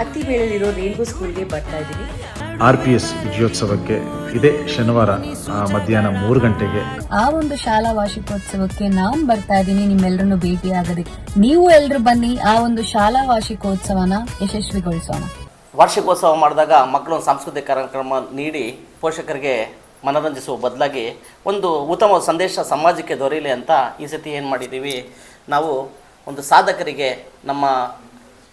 ಅತ್ತಿ ಬೇಳಲಿರೋ ರೇನ್ಬೋ ಸ್ಕೂಲ್ಗೆ ಬರ್ತಾ ಇದ್ದೀನಿ. ಆರ್ ಪಿ ಎಸ್ ವಿಜಯೋತ್ಸವಕ್ಕೆ ಇದೇ ಶನಿವಾರ ಮಧ್ಯಾಹ್ನ ಮೂರು ಗಂಟೆಗೆ. ಆ ಒಂದು ಶಾಲಾ ವಾರ್ಷಿಕೋತ್ಸವಕ್ಕೆ ನಾನ್ ಬರ್ತಾ ಇದ್ದೀನಿ ನಿಮ್ಮೆಲ್ಲರನ್ನು ಭೇಟಿ ಆಗೋದಕ್ಕೆ ನೀವು ಎಲ್ರು ಬನ್ನಿ ಆ ಒಂದು ಶಾಲಾ ವಾರ್ಷಿಕೋತ್ಸವನ ಯಶಸ್ವಿಗೊಳಿಸೋಣ. ವಾರ್ಷಿಕೋತ್ಸವ ಮಾಡಿದಾಗ ಮಕ್ಕಳು ಒಂದು ಸಾಂಸ್ಕೃತಿಕ ಕಾರ್ಯಕ್ರಮ ನೀಡಿ ಪೋಷಕರಿಗೆ ಮನರಂಜಿಸುವ ಬದಲಾಗಿ ಒಂದು ಉತ್ತಮ ಸಂದೇಶ ಸಮಾಜಕ್ಕೆ ದೊರೆಯಲಿ ಅಂತ ಈ ಸತಿ ಏನು ಮಾಡಿದ್ದೀವಿ? ನಾವು ಒಂದು ಸಾಧಕರಿಗೆ ನಮ್ಮ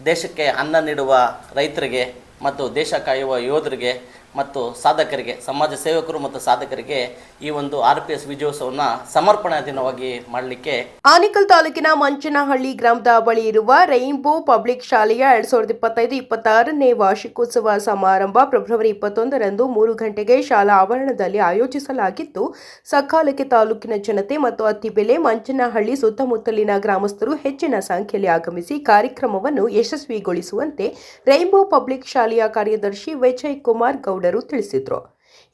ದೇಶಕ್ಕೆ ಅನ್ನ ನೀಡುವ ರೈತರಿಗೆ ಮತ್ತು ದೇಶ ಕಾಯುವ ಯೋಧರಿಗೆ ಮತ್ತು ಸಾಧಕರಿಗೆ, ಸಮಾಜ ಸೇವಕರು ಮತ್ತು ಸಾಧಕರಿಗೆ ಈ ಒಂದು ಆರ್ ಪಿ ಎಸ್ ವಿಜಯೋತ್ಸವನ ಸಮರ್ಪಣಾ ದಿನವಾಗಿ ಮಾಡಲಿಕ್ಕೆ ಆನೇಕಲ್ ತಾಲೂಕಿನ ಮಂಚನಹಳ್ಳಿ ಗ್ರಾಮದ ಬಳಿ ಇರುವ ರೈನ್ಬೋ ಪಬ್ಲಿಕ್ ಶಾಲೆಯ ಎರಡ್ ಸಾವಿರದ ಇಪ್ಪತ್ತೈದು, ಇಪ್ಪತ್ತಾರನೇ ವಾರ್ಷಿಕೋತ್ಸವ ಸಮಾರಂಭ ಫೆಬ್ರವರಿ ಇಪ್ಪತ್ತೊಂದರಂದು ಮೂರು ಗಂಟೆಗೆ ಶಾಲಾ ಆವರಣದಲ್ಲಿ ಆಯೋಜಿಸಲಾಗಿದ್ದು ಸಕಾಲಕ್ಕೆ ತಾಲೂಕಿನ ಜನತೆ ಮತ್ತು ಅತ್ತಿಬೆಲೆ ಮಂಚನಹಳ್ಳಿ ಸುತ್ತಮುತ್ತಲಿನ ಗ್ರಾಮಸ್ಥರು ಹೆಚ್ಚಿನ ಸಂಖ್ಯೆಯಲ್ಲಿ ಆಗಮಿಸಿ ಕಾರ್ಯಕ್ರಮವನ್ನು ಯಶಸ್ವಿಗೊಳಿಸುವಂತೆ ರೈನ್ಬೋ ಪಬ್ಲಿಕ್ ಶಾಲೆಯ ಕಾರ್ಯದರ್ಶಿ ವಿಜಯ್ ಕುಮಾರ್ ಗೌಡರು ತಿಳಿಸಿದರು.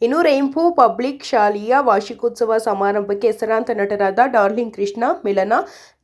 ಇನ್ನು ರೇಂಪು ಪಬ್ಲಿಕ್ ಶಾಲೆಯ ವಾರ್ಷಿಕೋತ್ಸವ ಸಮಾರಂಭಕ್ಕೆ ಹೆಸರಾಂತ ನಟರಾದ ಡಾರ್ಲಿಂಗ್ ಕೃಷ್ಣ ಮಿಲನ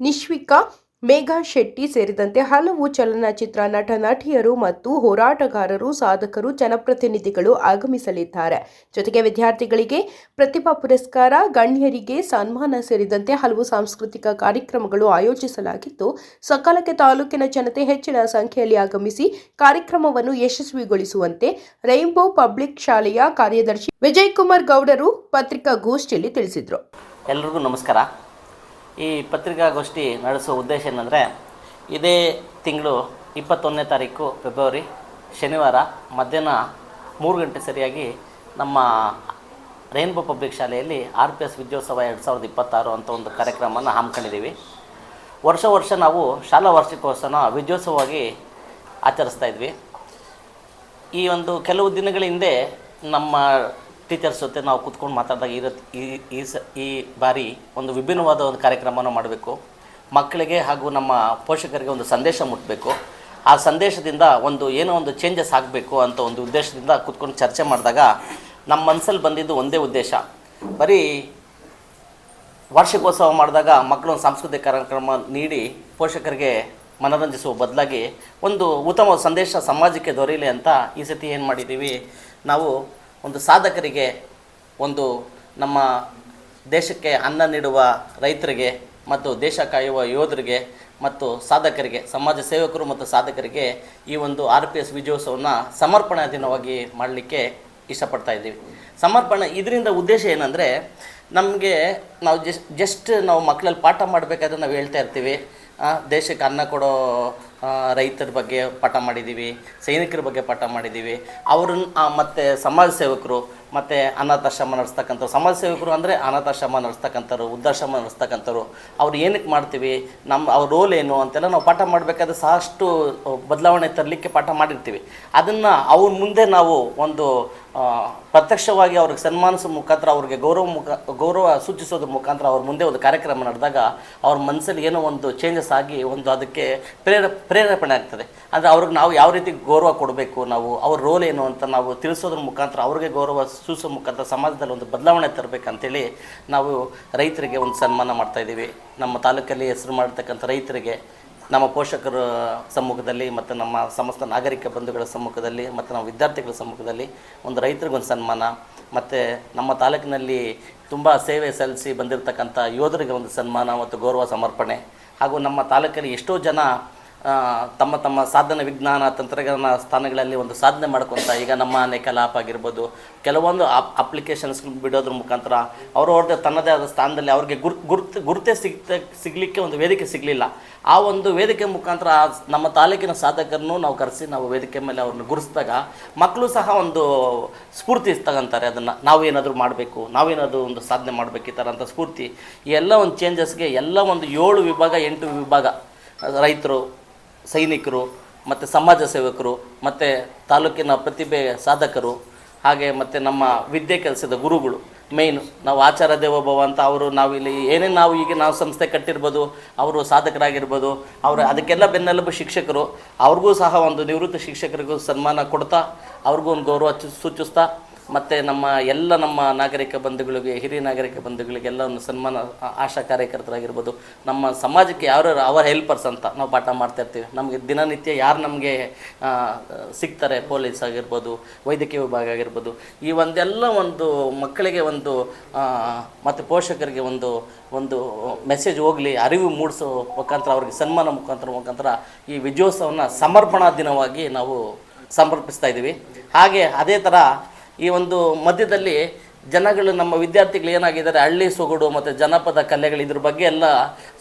ನಿಶ್ವಿಕಾ ಮೇಘಾ ಶೆಟ್ಟಿ ಸೇರಿದಂತೆ ಹಲವು ಚಲನಚಿತ್ರ ನಟ ನಟಿಯರು ಮತ್ತು ಹೋರಾಟಗಾರರು, ಸಾಧಕರು, ಜನಪ್ರತಿನಿಧಿಗಳು ಆಗಮಿಸಲಿದ್ದಾರೆ. ಜೊತೆಗೆ ವಿದ್ಯಾರ್ಥಿಗಳಿಗೆ ಪ್ರತಿಭಾ ಪುರಸ್ಕಾರ, ಗಣ್ಯರಿಗೆ ಸನ್ಮಾನ ಸೇರಿದಂತೆ ಹಲವು ಸಾಂಸ್ಕೃತಿಕ ಕಾರ್ಯಕ್ರಮಗಳು ಆಯೋಜಿಸಲಾಗಿದ್ದು, ಸಕಾಲಕ್ಕೆ ತಾಲೂಕಿನ ಜನತೆ ಹೆಚ್ಚಿನ ಸಂಖ್ಯೆಯಲ್ಲಿ ಆಗಮಿಸಿ ಕಾರ್ಯಕ್ರಮವನ್ನು ಯಶಸ್ವಿಗೊಳಿಸುವಂತೆ ರೈನ್ಬೋ ಪಬ್ಲಿಕ್ ಶಾಲೆಯ ಕಾರ್ಯದರ್ಶಿ ವಿಜಯ್ ಕುಮಾರ್ ಗೌಡರು ಪತ್ರಿಕಾಗೋಷ್ಠಿಯಲ್ಲಿ ತಿಳಿಸಿದರು. ಎಲ್ಲರಿಗೂ ನಮಸ್ಕಾರ. ಈ ಪತ್ರಿಕಾಗೋಷ್ಠಿ ನಡೆಸುವ ಉದ್ದೇಶ ಏನಂದರೆ, ಇದೇ ತಿಂಗಳು ಇಪ್ಪತ್ತೊಂದನೇ ತಾರೀಕು ಫೆಬ್ರವರಿ ಶನಿವಾರ ಮಧ್ಯಾಹ್ನ ಮೂರು ಗಂಟೆ ಸರಿಯಾಗಿ ನಮ್ಮ ರೈನ್ಬೋ ಪಬ್ಲಿಕ್ ಶಾಲೆಯಲ್ಲಿ ಆರ್ ಪಿ ಎಸ್ ವಿದ್ಯೋತ್ಸವ ಎರಡು ಸಾವಿರದ ಇಪ್ಪತ್ತಾರು ಅಂತ ಒಂದು ಕಾರ್ಯಕ್ರಮವನ್ನು ಹಮ್ಮಿಕೊಂಡಿದ್ದೀವಿ. ವರ್ಷ ವರ್ಷ ನಾವು ಶಾಲಾ ವಾರ್ಷಿಕೋತ್ಸವನ ವಿದ್ಯೋತ್ಸವವಾಗಿ ಆಚರಿಸ್ತಾ ಇದ್ವಿ. ಈ ಒಂದು ಕೆಲವು ದಿನಗಳ ಹಿಂದೆ ನಮ್ಮ ಟೀಚರ್ಸ್ ಜೊತೆ ನಾವು ಕೂತ್ಕೊಂಡು ಮಾತಾಡಿದಾಗ ಇರತ್ ಈ ಈ ಸ ಈ ಬಾರಿ ಒಂದು ವಿಭಿನ್ನವಾದ ಒಂದು ಕಾರ್ಯಕ್ರಮವನ್ನು ಮಾಡಬೇಕು. ಮಕ್ಕಳಿಗೆ ಹಾಗೂ ನಮ್ಮ ಪೋಷಕರಿಗೆ ಒಂದು ಸಂದೇಶ ಮುಟ್ಟಬೇಕು ಆ ಸಂದೇಶದಿಂದ ಒಂದು ಏನೋ ಒಂದು ಚೇಂಜಸ್ ಆಗಬೇಕು ಅಂತ ಒಂದು ಉದ್ದೇಶದಿಂದ ಕೂತ್ಕೊಂಡು ಚರ್ಚೆ ಮಾಡಿದಾಗ ನಮ್ಮ ಮನಸ್ಸಲ್ಲಿ ಬಂದಿದ್ದು ಒಂದೇ ಉದ್ದೇಶ. ಬರೀ ವಾರ್ಷಿಕೋತ್ಸವ ಮಾಡಿದಾಗ ಮಕ್ಕಳು ಒಂದು ಸಾಂಸ್ಕೃತಿಕ ಕಾರ್ಯಕ್ರಮ ನೀಡಿ ಪೋಷಕರಿಗೆ ಮನರಂಜಿಸುವ ಬದಲಾಗಿ ಒಂದು ಉತ್ತಮ ಸಂದೇಶ ಸಮಾಜಕ್ಕೆ ದೊರೆಯಲಿ ಅಂತ ಈ ಸತಿ ಏನು ಮಾಡಿದ್ದೀವಿ. ನಾವು ಒಂದು ಸಾಧಕರಿಗೆ, ಒಂದು ನಮ್ಮ ದೇಶಕ್ಕೆ ಅನ್ನ ನೀಡುವ ರೈತರಿಗೆ ಮತ್ತು ದೇಶ ಕಾಯುವ ಯೋಧರಿಗೆ ಮತ್ತು ಸಾಧಕರಿಗೆ, ಸಮಾಜ ಸೇವಕರು ಮತ್ತು ಸಾಧಕರಿಗೆ ಈ ಒಂದು ಆರ್ ಪಿ ಎಸ್ ವಿಜಯೋತ್ಸವವನ್ನು ಸಮರ್ಪಣಾ ದಿನವಾಗಿ ಮಾಡಲಿಕ್ಕೆ ಇಷ್ಟಪಡ್ತಾ ಇದ್ದೀವಿ. ಸಮರ್ಪಣೆ ಇದರಿಂದ ಉದ್ದೇಶ ಏನಂದರೆ, ನಮಗೆ ನಾವು ಜಸ್ಟ್ ಜಸ್ಟ್ ನಾವು ಮಕ್ಕಳಲ್ಲಿ ಪಾಠ ಮಾಡಬೇಕಾದ್ರೆ ನಾವು ಹೇಳ್ತಾ ಇರ್ತೀವಿ. ದೇಶಕ್ಕೆ ಅನ್ನ ಕೊಡೋ ರೈತರ ಬಗ್ಗೆ ಪಾಠ ಮಾಡಿದ್ದೀವಿ ಸೈನಿಕರ ಬಗ್ಗೆ ಪಾಠ ಮಾಡಿದ್ದೀವಿ. ಅವ್ರನ್ನ ಮತ್ತು ಸಮಾಜ ಸೇವಕರು ಮತ್ತು ಅನಾಥಾಶ್ರಮ ನಡೆಸ್ತಕ್ಕಂಥವ್ರು. ಸಮಾಜ ಸೇವಕರು ಅಂದರೆ ಅನಾಥಾಶ್ರಮ ನಡೆಸ್ತಕ್ಕಂಥವ್ರು, ವೃದ್ಧಾಶ್ರಮ ನಡೆಸ್ತಕ್ಕಂಥವ್ರು. ಅವ್ರು ಏನಕ್ಕೆ ಮಾಡ್ತೀವಿ? ನಮ್ಮ ಅವ್ರ ರೋಲ್ ಏನು ಅಂತೆಲ್ಲ ನಾವು ಪಾಠ ಮಾಡಬೇಕಾದ್ರೆ ಸಾಕಷ್ಟು ಬದಲಾವಣೆ ತರಲಿಕ್ಕೆ ಪಾಠ ಮಾಡಿರ್ತೀವಿ. ಅದನ್ನು ಅವ್ರ ಮುಂದೆ ನಾವು ಒಂದು ಪ್ರತ್ಯಕ್ಷವಾಗಿ ಅವ್ರಿಗೆ ಸನ್ಮಾನಿಸೋ ಮುಖಾಂತರ, ಅವ್ರಿಗೆ ಗೌರವ ಮುಖ, ಗೌರವ ಸೂಚಿಸೋದ್ರ ಮುಖಾಂತರ ಅವ್ರ ಮುಂದೆ ಒಂದು ಕಾರ್ಯಕ್ರಮ ನಡೆದಾಗ ಅವ್ರ ಮನಸ್ಸಲ್ಲಿ ಏನೋ ಒಂದು ಚೇಂಜಸ್ ಆಗಿ ಒಂದು ಅದಕ್ಕೆ ಪ್ರೇರ, ಪ್ರೇರೇಪಣೆ ಆಗ್ತದೆ. ಅಂದರೆ ಅವ್ರಿಗೆ ನಾವು ಯಾವ ರೀತಿ ಗೌರವ ಕೊಡಬೇಕು, ನಾವು ಅವ್ರ ರೋಲ್ ಏನು ಅಂತ ನಾವು ತಿಳಿಸೋದ್ರ ಮುಖಾಂತರ ಅವ್ರಿಗೆ ಗೌರವ ಸೂಚಿಸೋ ಮುಖಾಂತರ ಸಮಾಜದಲ್ಲಿ ಒಂದು ಬದಲಾವಣೆ ತರಬೇಕಂತೇಳಿ ನಾವು ರೈತರಿಗೆ ಒಂದು ಸನ್ಮಾನ ಮಾಡ್ತಾ ಇದ್ದೀವಿ. ನಮ್ಮ ತಾಲೂಕಲ್ಲಿ ಹೆಸರು ಮಾಡಿರ್ತಕ್ಕಂಥ ರೈತರಿಗೆ, ನಮ್ಮ ಪೋಷಕರ ಸಮ್ಮುಖದಲ್ಲಿ ಮತ್ತು ನಮ್ಮ ಸಮಸ್ತ ನಾಗರಿಕ ಬಂಧುಗಳ ಸಮ್ಮುಖದಲ್ಲಿ ಮತ್ತು ನಮ್ಮ ವಿದ್ಯಾರ್ಥಿಗಳ ಸಮ್ಮುಖದಲ್ಲಿ ಒಂದು ರೈತರಿಗೊಂದು ಸನ್ಮಾನ ಮತ್ತು ನಮ್ಮ ತಾಲೂಕಿನಲ್ಲಿ ತುಂಬ ಸೇವೆ ಸಲ್ಲಿಸಿ ಬಂದಿರತಕ್ಕಂಥ ಯೋಧರಿಗೆ ಒಂದು ಸನ್ಮಾನ ಮತ್ತು ಗೌರವ ಸಮರ್ಪಣೆ ಹಾಗೂ ನಮ್ಮ ತಾಲೂಕಲ್ಲಿ ಎಷ್ಟೋ ಜನ ತಮ್ಮ ತಮ್ಮ ಸಾಧನ ವಿಜ್ಞಾನ ತಂತ್ರಜ್ಞಾನ ಸ್ಥಾನಗಳಲ್ಲಿ ಒಂದು ಸಾಧನೆ ಮಾಡ್ಕೊತ ಈಗ ನಮ್ಮ ನೆಕಲ್ ಆಪ್ ಆಗಿರ್ಬೋದು, ಕೆಲವೊಂದು ಅಪ್ ಅಪ್ಲಿಕೇಶನ್ಸ್ ಬಿಡೋದ್ರ ಮುಖಾಂತರ ಅವ್ರವ್ರದ್ದೇ ತನ್ನದೇ ಆದ ಸ್ಥಾನದಲ್ಲಿ ಅವ್ರಿಗೆ ಗುರ್ ಗುರ್ತು ಗುರುತೇ ಸಿಗ್ತ ಸಿಗಲಿಕ್ಕೆ ಒಂದು ವೇದಿಕೆ ಸಿಗಲಿಲ್ಲ. ಆ ಒಂದು ವೇದಿಕೆ ಮುಖಾಂತರ ನಮ್ಮ ತಾಲೂಕಿನ ಸಾಧಕರನ್ನು ನಾವು ಕರೆಸಿ ನಾವು ವೇದಿಕೆ ಮೇಲೆ ಅವ್ರನ್ನ ಗುರುಸಿದಾಗ ಮಕ್ಕಳು ಸಹ ಒಂದು ಸ್ಫೂರ್ತಿ ತಗೊಂತಾರೆ ಅದನ್ನು. ನಾವೇನಾದರೂ ಮಾಡಬೇಕು ನಾವೇನಾದರೂ ಒಂದು ಸಾಧನೆ ಮಾಡಬೇಕು ಈ ಥರ ಅಂತ ಸ್ಫೂರ್ತಿ ಎಲ್ಲ ಒಂದು ಚೇಂಜಸ್ಗೆ ಎಲ್ಲ ಒಂದು ಏಳು ವಿಭಾಗ, ಎಂಟು ವಿಭಾಗ ರೈತರು ಸೈನಿಕರು, ಮತ್ತು ಸಮಾಜ ಸೇವಕರು, ಮತ್ತು ತಾಲೂಕಿನ ಪ್ರತಿಭೆ ಸಾಧಕರು, ಹಾಗೆ ಮತ್ತು ನಮ್ಮ ವಿದ್ಯೆ ಕೆಲಸದ ಗುರುಗಳು ಮೇಯ್ನು ನಾವು ಆಚಾರ ದೇವೋಭವ ಅಂತ ಅವರು ನಾವು ಇಲ್ಲಿ ಏನೇನು ನಾವು ಈಗ ನಾವು ಸಂಸ್ಥೆ ಕಟ್ಟಿರ್ಬೋದು, ಅವರು ಸಾಧಕರಾಗಿರ್ಬೋದು, ಅವರು ಅದಕ್ಕೆಲ್ಲ ಬೆನ್ನೆಲುಬು ಶಿಕ್ಷಕರು, ಅವ್ರಿಗೂ ಸಹ ಒಂದು ನಿವೃತ್ತ ಶಿಕ್ಷಕರಿಗೂ ಸನ್ಮಾನ ಕೊಡ್ತಾ, ಅವ್ರಿಗೂ ಒಂದು ಗೌರವ ಸೂಚಿಸ್ತಾ ಮತ್ತು ನಮ್ಮ ಎಲ್ಲ ನಮ್ಮ ನಾಗರಿಕ ಬಂಧುಗಳಿಗೆ, ಹಿರಿಯ ನಾಗರಿಕ ಬಂಧುಗಳಿಗೆ ಎಲ್ಲ ಒಂದು ಸನ್ಮಾನ ಆಶಾ ಕಾರ್ಯಕರ್ತರಾಗಿರ್ಬೋದು, ನಮ್ಮ ಸಮಾಜಕ್ಕೆ ಯಾರ್ಯಾರು ಅವರ್ ಹೆಲ್ಪರ್ಸ್ ಅಂತ ನಾವು ಪಾಠ ಮಾಡ್ತಾ ಇರ್ತೀವಿ. ನಮಗೆ ದಿನನಿತ್ಯ ಯಾರು ನಮಗೆ ಸಿಗ್ತಾರೆ, ಪೊಲೀಸ್ ಆಗಿರ್ಬೋದು, ವೈದ್ಯಕೀಯ ವಿಭಾಗ ಆಗಿರ್ಬೋದು, ಈ ಒಂದೆಲ್ಲ ಒಂದು ಮಕ್ಕಳಿಗೆ ಒಂದು ಮತ್ತು ಪೋಷಕರಿಗೆ ಒಂದು ಒಂದು ಮೆಸೇಜ್ ಹೋಗಲಿ, ಅರಿವು ಮೂಡಿಸೋ ಮುಖಾಂತರ, ಅವ್ರಿಗೆ ಸನ್ಮಾನ ಮುಖಾಂತರ ಮುಖಾಂತರ ಈ ವಿಜಯೋತ್ಸವನ ಸಮರ್ಪಣಾ ದಿನವಾಗಿ ನಾವು ಸಮರ್ಪಿಸ್ತಾ ಇದ್ದೀವಿ. ಹಾಗೆ ಅದೇ ಥರ ಈ ಒಂದು ಮಧ್ಯದಲ್ಲಿ ಜನಗಳು, ನಮ್ಮ ವಿದ್ಯಾರ್ಥಿಗಳು ಏನಾಗಿದ್ದಾರೆ, ಹಳ್ಳಿ ಸೊಗಡು ಮತ್ತು ಜನಪದ ಕಲೆಗಳು ಇದ್ರ ಬಗ್ಗೆ ಎಲ್ಲ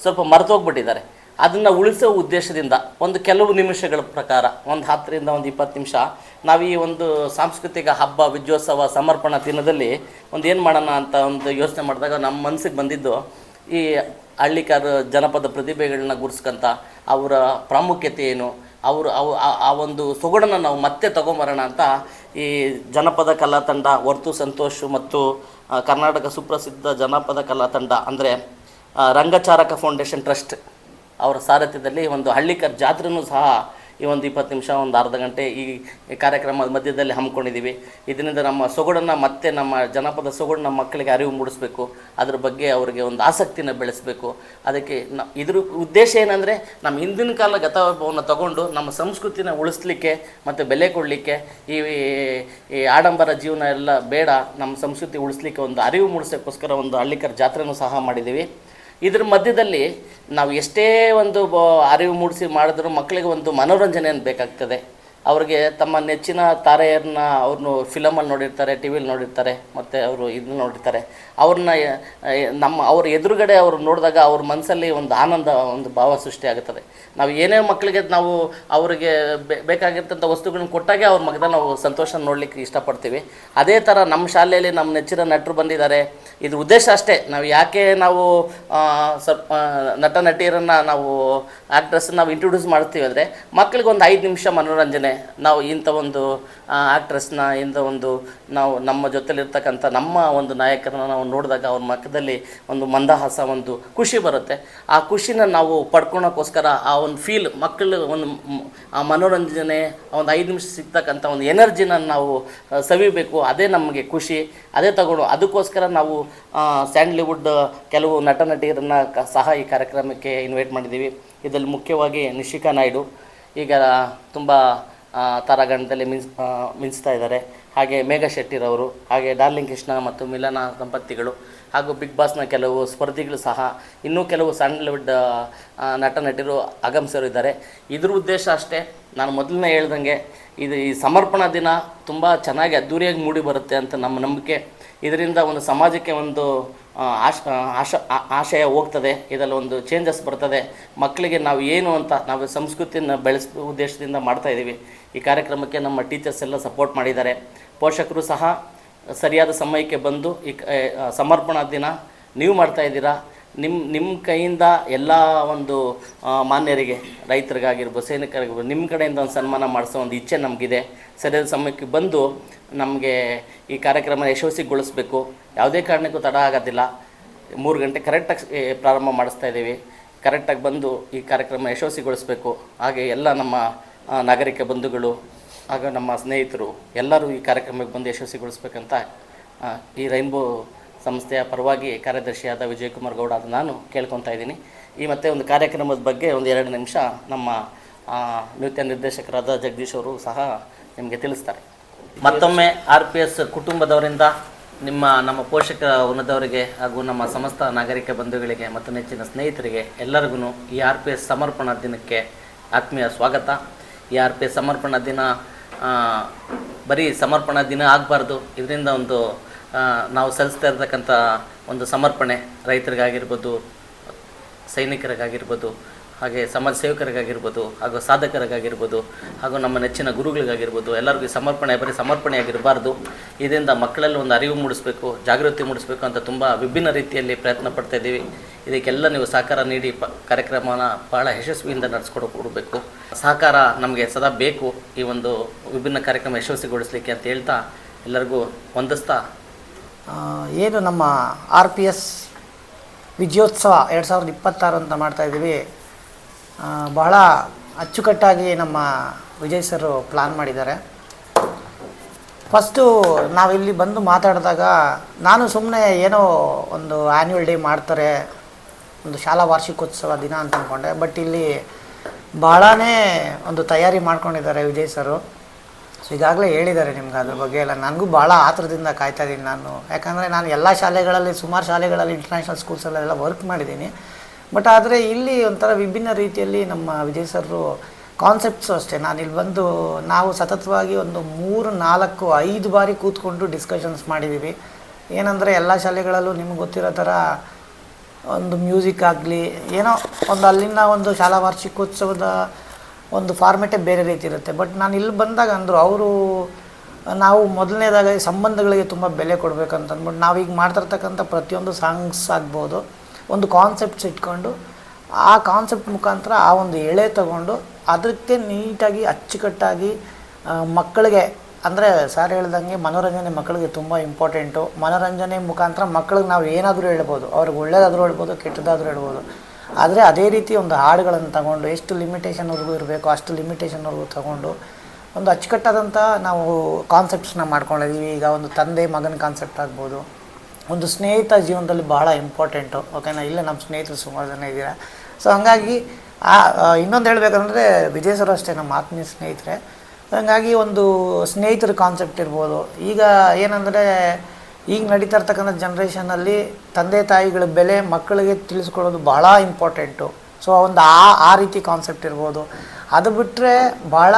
ಸ್ವಲ್ಪ ಮರೆತೋಗ್ಬಿಟ್ಟಿದ್ದಾರೆ ಅದನ್ನು ಉಳಿಸೋ ಉದ್ದೇಶದಿಂದ ಒಂದು ಕೆಲವು ನಿಮಿಷಗಳ ಪ್ರಕಾರ, ಒಂದು ಹತ್ತರಿಂದ ಒಂದು ಇಪ್ಪತ್ತು ನಿಮಿಷ, ನಾವು ಈ ಒಂದು ಸಾಂಸ್ಕೃತಿಕ ಹಬ್ಬ, ವಿಜಯೋತ್ಸವ, ಸಮರ್ಪಣಾ ದಿನದಲ್ಲಿ ಒಂದು ಏನು ಮಾಡೋಣ ಅಂತ ಒಂದು ಯೋಚನೆ ಮಾಡಿದಾಗ ನಮ್ಮ ಮನಸ್ಸಿಗೆ ಬಂದಿದ್ದು ಈ ಹಳ್ಳಿಕಾರ ಜನಪದ ಪ್ರತಿಭೆಗಳನ್ನ ಗುರ್ಸ್ಕೊಂತ ಅವರ ಪ್ರಾಮುಖ್ಯತೆ ಏನು, ಅವರು ಅವು ಆ- ಒಂದು ಸೊಗಡನ್ನು ನಾವು ಮತ್ತೆ ತಗೊಂಬರೋಣ ಅಂತ ಈ ಜನಪದ ಕಲಾ ತಂಡ, ವರ್ತು ಸಂತೋಷ್ ಮತ್ತು ಕರ್ನಾಟಕ ಸುಪ್ರಸಿದ್ಧ ಜನಪದ ಕಲಾ ತಂಡ ಅಂದರೆ ರಂಗಚಾರಕ ಫೌಂಡೇಶನ್ ಟ್ರಸ್ಟ್ ಅವರ ಸಾರಥ್ಯದಲ್ಲಿ ಒಂದು ಹಳ್ಳಿಕರ್ ಜಾತ್ರೆನೂ ಸಹ ಈ ಒಂದು ಇಪ್ಪತ್ತು ನಿಮಿಷ, ಒಂದು ಅರ್ಧ ಗಂಟೆ ಈ ಕಾರ್ಯಕ್ರಮದ ಮಧ್ಯದಲ್ಲಿ ಹಮ್ಮಿಕೊಂಡಿದ್ದೀವಿ. ಇದರಿಂದ ನಮ್ಮ ಸೊಗಡನ್ನು ಮತ್ತೆ ನಮ್ಮ ಜನಪದ ಸೊಗಡು ನಮ್ಮ ಮಕ್ಕಳಿಗೆ ಅರಿವು ಮೂಡಿಸಬೇಕು. ಅದ್ರ ಬಗ್ಗೆ ಅವರಿಗೆ ಒಂದು ಆಸಕ್ತಿನ ಬೆಳೆಸಬೇಕು. ಅದಕ್ಕೆ ನ, ಇದ್ರ ಉದ್ದೇಶ ಏನಂದರೆ, ನಮ್ಮ ಹಿಂದಿನ ಕಾಲ ಗತವೈಭವವನ್ನು ತಗೊಂಡು ನಮ್ಮ ಸಂಸ್ಕೃತಿನ ಉಳಿಸ್ಲಿಕ್ಕೆ ಮತ್ತು ಬೆಲೆ ಕೊಡಲಿಕ್ಕೆ ಈ ಈ ಆಡಂಬರ ಜೀವನ ಎಲ್ಲ ಬೇಡ. ನಮ್ಮ ಸಂಸ್ಕೃತಿ ಉಳಿಸ್ಲಿಕ್ಕೆ ಒಂದು ಅರಿವು ಮೂಡಿಸೋಕ್ಕೋಸ್ಕರ ಒಂದು ಹಳ್ಳಿಕರ ಜಾತ್ರೆನೂ ಸಹ ಮಾಡಿದ್ದೀವಿ. ಇದ್ರ ಮಧ್ಯದಲ್ಲಿ ನಾವು ಎಷ್ಟೇ ಒಂದು ಬ ಅರಿವು ಮೂಡಿಸಿ ಮಾಡಿದ್ರೂ ಮಕ್ಕಳಿಗೆ ಒಂದು ಮನೋರಂಜನೆ ಬೇಕಾಗ್ತದೆ. ಅವ್ರಿಗೆ ತಮ್ಮ ನೆಚ್ಚಿನ ತಾರೆಯರನ್ನ ಅವ್ರನ್ನೂ ಫಿಲಮಲ್ಲಿ ನೋಡಿರ್ತಾರೆ ಟಿ ವಿಲಿ ನೋಡಿರ್ತಾರೆ, ಮತ್ತು ಅವರು ಇದನ್ನ ನೋಡಿರ್ತಾರೆ. ಅವ್ರನ್ನ ನಮ್ಮ, ಅವ್ರ ಎದುರುಗಡೆ ಅವ್ರು ನೋಡಿದಾಗ ಅವ್ರ ಮನಸ್ಸಲ್ಲಿ ಒಂದು ಆನಂದ, ಒಂದು ಭಾವ ಸೃಷ್ಟಿ ಆಗುತ್ತದೆ. ನಾವು ಏನೇ ಮಕ್ಕಳಿಗೆ ನಾವು ಅವರಿಗೆ ಬೇಕಾಗಿರ್ತಂಥ ವಸ್ತುಗಳನ್ನ ಕೊಟ್ಟಾಗೆ ಅವ್ರ ಮಗದ ನಾವು ಸಂತೋಷ ನೋಡಲಿಕ್ಕೆ ಇಷ್ಟಪಡ್ತೀವಿ. ಅದೇ ಥರ ನಮ್ಮ ಶಾಲೆಯಲ್ಲಿ ನಮ್ಮ ನೆಚ್ಚಿನ ನಟರು ಬಂದಿದ್ದಾರೆ. ಇದು ಉದ್ದೇಶ ಅಷ್ಟೇ. ನಾವು ಯಾಕೆ ನಾವು ಸ್ವಲ್ಪ ನಟ ನಟಿಯರನ್ನು ನಾವು ಆ್ಯಕ್ಟ್ರಸ್ ನಾವು ಇಂಟ್ರೊಡ್ಯೂಸ್ ಮಾಡ್ತೀವಿ ಅಂದರೆ ಮಕ್ಕಳಿಗೆ ಒಂದು ಐದು ನಿಮಿಷ ಮನೋರಂಜನೆ, ನಾವು ಇಂಥ ಒಂದು ಆ್ಯಕ್ಟ್ರೆಸ್ನ ಇಂಥ ಒಂದು ನಾವು ನಮ್ಮ ಜೊತೆಲಿರ್ತಕ್ಕಂಥ ನಮ್ಮ ಒಂದು ನಾಯಕರನ್ನ ನಾವು ನೋಡಿದಾಗ ಅವ್ರ ಮಕ್ಕದಲ್ಲಿ ಒಂದು ಮಂದಹಾಸ, ಒಂದು ಖುಷಿ ಬರುತ್ತೆ. ಆ ಖುಷಿನ ನಾವು ಪಡ್ಕೊಳೋಕ್ಕೋಸ್ಕರ ಆ ಒಂದು ಫೀಲ್ ಮಕ್ಕಳು ಒಂದು ಆ ಮನೋರಂಜನೆ ಒಂದು ಐದು ನಿಮಿಷ ಸಿಗ್ತಕ್ಕಂಥ ಒಂದು ಎನರ್ಜಿನ ನಾವು ಸವಿಬೇಕು. ಅದೇ ನಮಗೆ ಖುಷಿ. ಅದೇ ತಗೊಂಡು ಅದಕ್ಕೋಸ್ಕರ ನಾವು ಸ್ಯಾಂಡ್ಲಿವುಡ್ ಕೆಲವು ನಟ ನಟಿಯರನ್ನು ಕ- ಸಹ ಈ ಕಾರ್ಯಕ್ರಮಕ್ಕೆ ಇನ್ವೈಟ್ ಮಾಡಿದ್ದೀವಿ. ಇದರಲ್ಲಿ ಮುಖ್ಯವಾಗಿ ನಿಶಿಕಾ ನಾಯ್ಡು. ಈಗ ತುಂಬ ತಾರಾಗಣದಲ್ಲಿ ಮಿನ್ಸ್ ಮಿಂಚ್ತಾ ಇದ್ದಾರೆ. ಹಾಗೆ ಮೇಘ ಶೆಟ್ಟಿರವರು ಹಾಗೆ ಡಾರ್ಲಿಂಗ್ ಕೃಷ್ಣ ಮತ್ತು ಮಿಲನ ದಂಪತಿಗಳು, ಹಾಗೂ ಬಿಗ್ ಬಾಸ್ನ ಕೆಲವು ಸ್ಪರ್ಧಿಗಳು ಸಹ. ಇನ್ನೂ ಕೆಲವು ಸ್ಯಾಂಡಲ್ವುಡ್ ನಟ ನಟಿಯರು ಇದ್ದಾರೆ. ಇದ್ರ ಉದ್ದೇಶ ಅಷ್ಟೇ, ನಾನು ಮೊದಲನೇ ಹೇಳ್ದಂಗೆ, ಇದು ಈ ಸಮರ್ಪಣಾ ದಿನ ತುಂಬ ಚೆನ್ನಾಗಿ ಅದ್ಧೂರಿಯಾಗಿ ಮೂಡಿ ಬರುತ್ತೆ ಅಂತ ನಮ್ಮ ನಂಬಿಕೆ. ಇದರಿಂದ ಒಂದು ಸಮಾಜಕ್ಕೆ ಒಂದು ಆಶ ಆಶ ಆಶಯ ಹೋಗ್ತದೆ, ಇದರಲ್ಲಿ ಒಂದು ಚೇಂಜಸ್ ಬರ್ತದೆ. ಮಕ್ಕಳಿಗೆ ನಾವು ಏನು ಅಂತ, ನಾವು ಸಂಸ್ಕೃತಿಯನ್ನು ಬೆಳೆಸ ಉದ್ದೇಶದಿಂದ ಮಾಡ್ತಾ ಇದ್ದೀವಿ. ಈ ಕಾರ್ಯಕ್ರಮಕ್ಕೆ ನಮ್ಮ ಟೀಚರ್ಸ್ ಎಲ್ಲ ಸಪೋರ್ಟ್ ಮಾಡಿದ್ದಾರೆ. ಪೋಷಕರು ಸಹ, ಸರಿಯಾದ ಸಮಯಕ್ಕೆ ಬಂದು ಈ ಸಮರ್ಪಣಾ ದಿನ ನೀವು ಮಾಡ್ತಾ ಇದ್ದೀರಾ? ನಿಮ್ಮ ನಿಮ್ಮ ಕೈಯಿಂದ ಎಲ್ಲ ಒಂದು ಮಾನ್ಯರಿಗೆ, ರೈತರಿಗಾಗಿರ್ಬೋದು ಸೈನಿಕರಿಗಿರ್ಬೋದು ನಿಮ್ಮ ಕಡೆಯಿಂದ ಒಂದು ಸನ್ಮಾನ ಮಾಡಿಸೋ ಒಂದು ಇಚ್ಛೆ ನಮಗಿದೆ. ಸರಿಯಾದ ಸಮಯಕ್ಕೆ ಬಂದು ನಮಗೆ ಈ ಕಾರ್ಯಕ್ರಮ ಯಶಸ್ವಿಗೊಳಿಸಬೇಕು. ಯಾವುದೇ ಕಾರಣಕ್ಕೂ ತಡ ಆಗೋದಿಲ್ಲ. ಮೂರು ಗಂಟೆ ಕರೆಕ್ಟಾಗಿ ಪ್ರಾರಂಭ ಮಾಡಿಸ್ತಾ ಇದ್ದೀವಿ. ಕರೆಕ್ಟಾಗಿ ಬಂದು ಈ ಕಾರ್ಯಕ್ರಮ ಯಶಸ್ವಿಗೊಳಿಸಬೇಕು. ಹಾಗೆ ಎಲ್ಲ ನಮ್ಮ ನಾಗರಿಕ ಬಂಧುಗಳು ಹಾಗೂ ನಮ್ಮ ಸ್ನೇಹಿತರು ಎಲ್ಲರೂ ಈ ಕಾರ್ಯಕ್ರಮಕ್ಕೆ ಬಂದು ಯಶಸ್ವಿಗೊಳಿಸ್ಬೇಕಂತ ಈ ರೈನ್ಬೋ ಸಂಸ್ಥೆಯ ಪರವಾಗಿ ಕಾರ್ಯದರ್ಶಿಯಾದ ವಿಜಯಕುಮಾರ್ ಗೌಡ ಅದು ನಾನು ಕೇಳ್ಕೊತಾ ಇದ್ದೀನಿ. ಈ ಮತ್ತೆ ಒಂದು ಕಾರ್ಯಕ್ರಮದ ಬಗ್ಗೆ ಒಂದು ಎರಡು ನಿಮಿಷ ನಮ್ಮ ನೃತ್ಯ ನಿರ್ದೇಶಕರಾದ ಜಗದೀಶ್ ಅವರು ಸಹ ನಿಮಗೆ ತಿಳಿಸ್ತಾರೆ. ಮತ್ತೊಮ್ಮೆ ಆರ್ ಪಿ ಎಸ್ ಕುಟುಂಬದವರಿಂದ ನಿಮ್ಮ, ನಮ್ಮ ಪೋಷಕ ಉನ್ನದವರಿಗೆ ಹಾಗೂ ನಮ್ಮ ಸಮಸ್ತ ನಾಗರಿಕ ಬಂಧುಗಳಿಗೆ ಮತ್ತು ನೆಚ್ಚಿನ ಸ್ನೇಹಿತರಿಗೆ ಎಲ್ಲರಿಗೂ ಈ ಆರ್ ಪಿ ಎಸ್ ಸಮರ್ಪಣಾ ದಿನಕ್ಕೆ ಆತ್ಮೀಯ ಸ್ವಾಗತ. ಈ ಆರ್ ಪಿ ಎಸ್ ಸಮರ್ಪಣಾ ದಿನ ಬರೀ ಸಮರ್ಪಣಾ ದಿನ ಆಗಬಾರ್ದು. ಇದರಿಂದ ಒಂದು ನಾವು ಸಲ್ಲಿಸ್ತಾ ಇರತಕ್ಕಂಥ ಒಂದು ಸಮರ್ಪಣೆ ರೈತರಿಗಾಗಿರ್ಬೋದು ಸೈನಿಕರಿಗಾಗಿರ್ಬೋದು ಹಾಗೆ ಸಮಾಜ ಸೇವಕರಿಗಾಗಿರ್ಬೋದು ಹಾಗೂ ಸಾಧಕರಿಗಾಗಿರ್ಬೋದು ಹಾಗೂ ನಮ್ಮ ನೆಚ್ಚಿನ ಗುರುಗಳಿಗಾಗಿರ್ಬೋದು ಎಲ್ಲರಿಗೂ ಸಮರ್ಪಣೆ ಬರೀ ಸಮರ್ಪಣೆಯಾಗಿರಬಾರ್ದು. ಇದರಿಂದ ಮಕ್ಕಳಲ್ಲಿ ಒಂದು ಅರಿವು ಮೂಡಿಸಬೇಕು ಜಾಗೃತಿ ಮೂಡಿಸಬೇಕು ಅಂತ ತುಂಬ ವಿಭಿನ್ನ ರೀತಿಯಲ್ಲಿ ಪ್ರಯತ್ನ ಪಡ್ತಾ ಇದ್ದೀವಿ. ಇದಕ್ಕೆಲ್ಲ ನೀವು ಸಹಕಾರ ನೀಡಿ ಪ ಕಾರ್ಯಕ್ರಮನ ಭಾಳ ಯಶಸ್ವಿಯಿಂದ ನಡೆಸ್ಕೊಡೋ ಕೊಡಬೇಕು ಸಹಕಾರ ನಮಗೆ ಸದಾ ಬೇಕು ಈ ಒಂದು ವಿಭಿನ್ನ ಕಾರ್ಯಕ್ರಮ ಯಶಸ್ವಿಗೊಳಿಸಲಿಕ್ಕೆ ಅಂತ ಹೇಳ್ತಾ ಎಲ್ಲರಿಗೂ ವಂದಿಸ್ತಾ. ಆ, ಏನು ನಮ್ಮ ಆರ್ ಪಿ ಎಸ್ ವಿಜಯೋತ್ಸವ ಎರಡು ಸಾವಿರದ ಇಪ್ಪತ್ತಾರು ಅಂತ ಮಾಡ್ತಾಯಿದ್ದೀವಿ ಬಹಳ ಅಚ್ಚುಕಟ್ಟಾಗಿ ನಮ್ಮ ವಿಜಯ್ ಸರ್ ಪ್ಲಾನ್ ಮಾಡಿದ್ದಾರೆ. ಫಸ್ಟು ನಾವಿಲ್ಲಿ ಬಂದು ಮಾತಾಡಿದಾಗ ನಾನು ಸುಮ್ಮನೆ ಏನೋ ಒಂದು ಆ್ಯನ್ಯುವಲ್ ಡೇ ಮಾಡ್ತಾರೆ, ಒಂದು ಶಾಲಾ ವಾರ್ಷಿಕೋತ್ಸವ ದಿನ ಅಂತ ಅಂದ್ಕೊಂಡೆ ಬಟ್ ಇಲ್ಲಿ ಭಾಳನೇ ಒಂದು ತಯಾರಿ ಮಾಡ್ಕೊಂಡಿದ್ದಾರೆ ವಿಜಯ್ ಸರು. ಸೊ ಈಗಾಗಲೇ ಹೇಳಿದ್ದಾರೆ ನಿಮ್ಗೆ ಅದ್ರ ಬಗ್ಗೆ ಎಲ್ಲ. ನನಗೂ ಭಾಳ ಆತುರದಿಂದ ಕಾಯ್ತಾ ಇದ್ದೀನಿ ನಾನು. ಯಾಕಂದರೆ ನಾನು ಎಲ್ಲ ಶಾಲೆಗಳಲ್ಲಿ, ಸುಮಾರು ಶಾಲೆಗಳಲ್ಲಿ ಇಂಟರ್ನ್ಯಾಷನಲ್ ಸ್ಕೂಲ್ಸಲ್ಲೆಲ್ಲ ವರ್ಕ್ ಮಾಡಿದ್ದೀನಿ ಬಟ್ ಆದರೆ ಇಲ್ಲಿ ಒಂಥರ ವಿಭಿನ್ನ ರೀತಿಯಲ್ಲಿ ನಮ್ಮ ವಿಜಯ್ ಸರ್ರು ಕಾನ್ಸೆಪ್ಟ್ಸು ಅಷ್ಟೇ. ನಾನು ಇಲ್ಲಿ ಬಂದು ನಾವು ಸತತವಾಗಿ ಒಂದು ಮೂರು, ನಾಲ್ಕು, ಐದು ಬಾರಿ ಕೂತ್ಕೊಂಡು ಡಿಸ್ಕಷನ್ಸ್ ಮಾಡಿದ್ದೀವಿ ಏನಂದರೆ ಎಲ್ಲ ಶಾಲೆಗಳಲ್ಲೂ ನಿಮ್ಗೆ ಗೊತ್ತಿರೋ ಥರ ಒಂದು ಮ್ಯೂಸಿಕ್ ಆಗಲಿ, ಏನೋ ಒಂದು ಅಲ್ಲಿನ ಒಂದು ಶಾಲಾ ವಾರ್ಷಿಕೋತ್ಸವದ ಒಂದು ಫಾರ್ಮೆಟೇ ಬೇರೆ ರೀತಿ ಇರುತ್ತೆ. ಬಟ್ ನಾನು ಇಲ್ಲಿ ಬಂದಾಗ ಅಂದರು ಅವರು, ನಾವು ಮೊದಲನೇದಾಗ ಸಂಬಂಧಗಳಿಗೆ ತುಂಬ ಬೆಲೆ ಕೊಡಬೇಕಂತ ಅಂದ್ಬಿಟ್ಟು ನಾವೀಗ ಮಾಡ್ತಿರ್ತಕ್ಕಂಥ ಪ್ರತಿಯೊಂದು ಸಾಂಗ್ಸ್ ಆಗ್ಬೋದು. ಒಂದು ಕಾನ್ಸೆಪ್ಟ್ಸ್ ಇಟ್ಕೊಂಡು ಆ ಕಾನ್ಸೆಪ್ಟ್ ಮುಖಾಂತರ ಆ ಒಂದು ಎಳೆ ತಗೊಂಡು ಅದಕ್ಕೆ ನೀಟಾಗಿ ಅಚ್ಚುಕಟ್ಟಾಗಿ ಮಕ್ಕಳಿಗೆ ಅಂದರೆ ಸರ್ ಹೇಳ್ದಂಗೆ ಮನೋರಂಜನೆ ಮಕ್ಕಳಿಗೆ ತುಂಬ ಇಂಪಾರ್ಟೆಂಟು ಮನೋರಂಜನೆ ಮುಖಾಂತರ ಮಕ್ಕಳಿಗೆ ನಾವು ಏನಾದರೂ ಹೇಳ್ಬೋದು. ಅವ್ರಿಗೆ ಒಳ್ಳೇದಾದರೂ ಹೇಳ್ಬೋದು, ಕೆಟ್ಟದಾದರೂ ಹೇಳ್ಬೋದು. ಆದರೆ ಅದೇ ರೀತಿ ಒಂದು ಹಾಡುಗಳನ್ನು ತಗೊಂಡು ಎಷ್ಟು ಲಿಮಿಟೇಷನ್ವರೆಗೂ ಇರಬೇಕು, ಅಷ್ಟು ಲಿಮಿಟೇಷನ್ವರೆಗೂ ತಗೊಂಡು ಒಂದು ಅಚ್ಚುಕಟ್ಟಾದಂಥ ನಾವು ಕಾನ್ಸೆಪ್ಟ್ಸ್ನ ಮಾಡ್ಕೊಂಡಿದ್ದೀವಿ ಈಗ ಒಂದು ತಂದೆ ಮಗನ ಕಾನ್ಸೆಪ್ಟ್ ಆಗ್ಬೋದು. ಒಂದು ಸ್ನೇಹಿತ ಜೀವನದಲ್ಲಿ ಬಹಳ ಇಂಪಾರ್ಟೆಂಟು ಓಕೆನಾ ಇಲ್ಲ ನಮ್ಮ ಸ್ನೇಹಿತರು ಸುಮಾರು ಜನ ಇದ್ದೀರಾ? ಸೊ ಹಂಗಾಗಿ ಆ ಇನ್ನೊಂದು ಹೇಳಬೇಕಂದ್ರೆ ವಿಜಯ್ ಸರ್ ಅಷ್ಟೇ ನಮ್ಮ ಆತ್ಮೀಯ ಸ್ನೇಹಿತರೆ. ಹಂಗಾಗಿ ಒಂದು ಸ್ನೇಹಿತರ ಕಾನ್ಸೆಪ್ಟ್ ಇರ್ಬೋದು. ಈಗ ಏನಂದರೆ ಈಗ ನಡೀತಾ ಇರ್ತಕ್ಕಂಥ ಜನ್ರೇಷನಲ್ಲಿ ತಂದೆ ತಾಯಿಗಳ ಬೆಲೆ ಮಕ್ಕಳಿಗೆ ತಿಳಿಸ್ಕೊಡೋದು ಭಾಳ ಇಂಪಾರ್ಟೆಂಟು ಸೊ ಒಂದು ಆ ಆ ರೀತಿ ಕಾನ್ಸೆಪ್ಟ್ ಇರ್ಬೋದು. ಅದು ಬಿಟ್ಟರೆ ಭಾಳ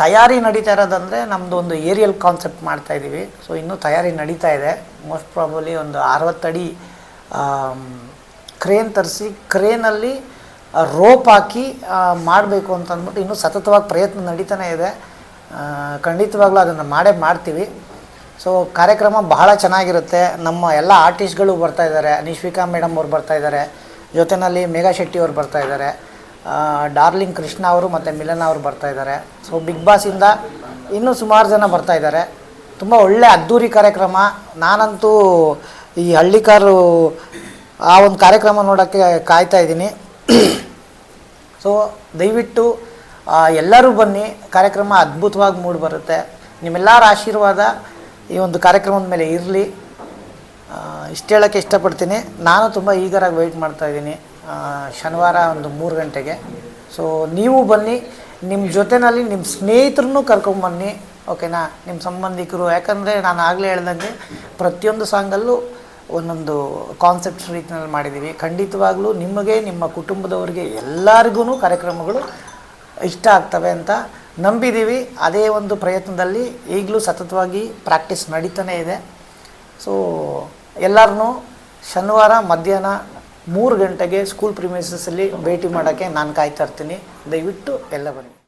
ತಯಾರಿ ನಡೀತಾ ಇರೋದಂದರೆ ನಮ್ಮದು ಒಂದು ಏರಿಯಲ್ ಕಾನ್ಸೆಪ್ಟ್ ಮಾಡ್ತಾ ಇದ್ದೀವಿ ಸೊ ಇನ್ನೂ ತಯಾರಿ ನಡೀತಾ ಇದೆ. ಮೋಸ್ಟ್ ಪ್ರಾಬಲಿ ಒಂದು ಅರವತ್ತಡಿ ಕ್ರೇನ್ ತರಿಸಿ ಕ್ರೇನಲ್ಲಿ ರೋಪ್ ಹಾಕಿ ಮಾಡಬೇಕು ಅಂತ ಅಂದ್ಬಿಟ್ಟು ಇನ್ನೂ ಸತತವಾಗಿ ಪ್ರಯತ್ನ ನಡೀತಾನೆ ಇದೆ. ಖಂಡಿತವಾಗ್ಲೂ ಅದನ್ನು ಮಾಡೇ ಮಾಡ್ತೀವಿ. ಸೊ ಕಾರ್ಯಕ್ರಮ ಬಹಳ ಚೆನ್ನಾಗಿರುತ್ತೆ. ನಮ್ಮ ಎಲ್ಲ ಆರ್ಟಿಸ್ಟ್ಗಳು ಬರ್ತಾ ಇದ್ದಾರೆ. ನಿಶ್ವಿಕಾ ಮೇಡಮ್ ಅವ್ರು ಬರ್ತಾ ಇದ್ದಾರೆ. ಜೊತೆಯಲ್ಲಿ ಮೇಘಾ ಶೆಟ್ಟಿ ಅವ್ರು ಬರ್ತಾ ಇದ್ದಾರೆ. ಡಾರ್ಲಿಂಗ್ ಕೃಷ್ಣ ಅವರು ಮತ್ತು ಮಿಲನ ಅವರು ಬರ್ತಾ ಇದ್ದಾರೆ. ಸೊ ಬಿಗ್ ಬಾಸಿಂದ ಇನ್ನೂ ಸುಮಾರು ಜನ ಬರ್ತಾ ಇದ್ದಾರೆ. ತುಂಬ ಒಳ್ಳೆ ಅದ್ಧೂರಿ ಕಾರ್ಯಕ್ರಮ. ನಾನಂತೂ ಈ ಹಳ್ಳಿಕಾರು ಆ ಒಂದು ಕಾರ್ಯಕ್ರಮ ನೋಡೋಕ್ಕೆ ಕಾಯ್ತಾ ಇದ್ದೀನಿ. ಸೊ ದಯವಿಟ್ಟು ಎಲ್ಲರೂ ಬನ್ನಿ. ಕಾರ್ಯಕ್ರಮ ಅದ್ಭುತವಾಗಿ ಮೂಡಿ ಬರುತ್ತೆ. ನಿಮ್ಮೆಲ್ಲರ ಆಶೀರ್ವಾದ ಈ ಒಂದು ಕಾರ್ಯಕ್ರಮದ ಮೇಲೆ ಇರಲಿ. ಇಷ್ಟು ಹೇಳೋಕ್ಕೆ ಇಷ್ಟಪಡ್ತೀನಿ. ನಾನು ತುಂಬ ಈಗರಾಗಿ ವೆಯ್ಟ್ ಮಾಡ್ತಾ ಇದ್ದೀನಿ. ಶನಿವಾರ ಒಂದು ಮೂರು ಗಂಟೆಗೆ. ಸೊ ನೀವು ಬನ್ನಿ. ನಿಮ್ಮ ಜೊತೆಯಲ್ಲಿ ನಿಮ್ಮ ಸ್ನೇಹಿತರನ್ನೂ ಕರ್ಕೊಂಬನ್ನಿ ಓಕೆನಾ ನಿಮ್ಮ ಸಂಬಂಧಿಕರು. ಯಾಕಂದರೆ ನಾನು ಆಗಲೇ ಹೇಳ್ದಂಗೆ ಪ್ರತಿಯೊಂದು ಸಾಂಗಲ್ಲೂ ಒಂದೊಂದು ಕಾನ್ಸೆಪ್ಟ್ಸ್ ರೀತಿಯಲ್ಲಿ ಮಾಡಿದ್ದೀವಿ. ಖಂಡಿತವಾಗ್ಲೂ ನಿಮಗೆ, ನಿಮ್ಮ ಕುಟುಂಬದವರಿಗೆ ಎಲ್ಲರಿಗೂ ಕಾರ್ಯಕ್ರಮಗಳು ಇಷ್ಟ ಆಗ್ತವೆ ಅಂತ ನಂಬಿದ್ದೀವಿ ಅದೇ ಒಂದು ಪ್ರಯತ್ನದಲ್ಲಿ ಈಗಲೂ ಸತತವಾಗಿ ಪ್ರಾಕ್ಟೀಸ್ ನಡೀತಾನೆ ಇದೆ. ಸೊ ಎಲ್ಲರನ್ನೂ ಶನಿವಾರ ಮಧ್ಯಾಹ್ನ ಮೂರು ಗಂಟೆಗೆ ಸ್ಕೂಲ್ ಪ್ರಿಮೈಸಸಲ್ಲಿ ಭೇಟಿ ಮಾಡೋಕ್ಕೆ ನಾನು ಕಾಯ್ತಾ ಇರ್ತೀನಿ. ದಯವಿಟ್ಟು ಎಲ್ಲ ಬನ್ನಿ.